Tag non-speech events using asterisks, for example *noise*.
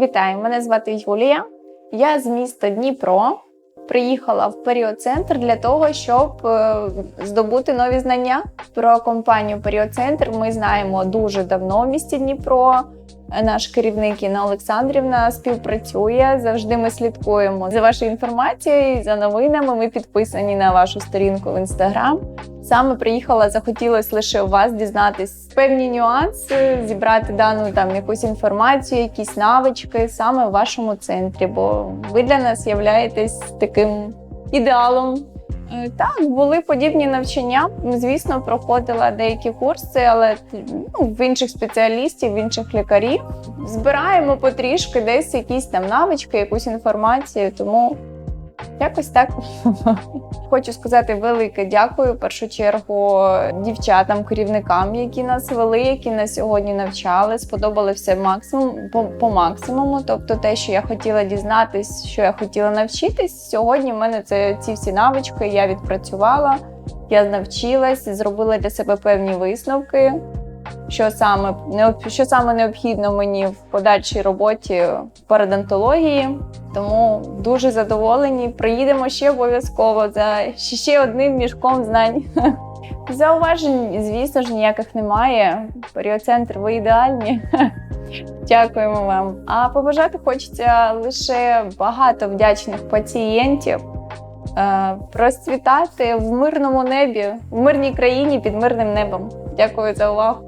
Вітаю, мене звати Юлія. Я з міста Дніпро. Приїхала в періоцентр для того, щоб е, здобути нові знання про компанію Періоцентр. Ми знаємо дуже давно в місті Дніпро. Наш керівник Інна Олександрівна співпрацює. Завжди ми слідкуємо за вашою інформацією, за новинами. Ми підписані на вашу сторінку в інстаграм. Саме приїхала, захотілося лише у вас дізнатись певні нюанси, зібрати дану там якусь інформацію, якісь навички саме в вашому центрі, бо ви для нас являєтесь таким ідеалом. Е, Так, були подібні навчання. Звісно, проходила деякі курси, але ну, в інших спеціалістів, в інших лікарів. Збираємо потрішки десь якісь там навички, якусь інформацію, тому якось так. *laughs* Хочу сказати велике дякую в першу чергу дівчатам, керівникам, які нас вели, які нас сьогодні навчали. Сподобали все максимум по, по максимуму. Тобто, те, що я хотіла дізнатись, що я хотіла навчитись. Сьогодні в мене це ці всі навички. Я відпрацювала, я навчилась, зробила для себе певні висновки. Що саме що саме необхідно мені в подальшій роботі парадонтології. Тому дуже задоволені. Приїдемо ще обов'язково за ще- одним мішком знань. *laughs* Зауважень, звісно ж, ніяких немає. Періоцентр, ви ідеальні. *laughs* Дякуємо вам. А побажати хочеться лише багато вдячних пацієнтів. е, Процвітати в мирному небі, в мирній країні під мирним небом. Дякую за увагу.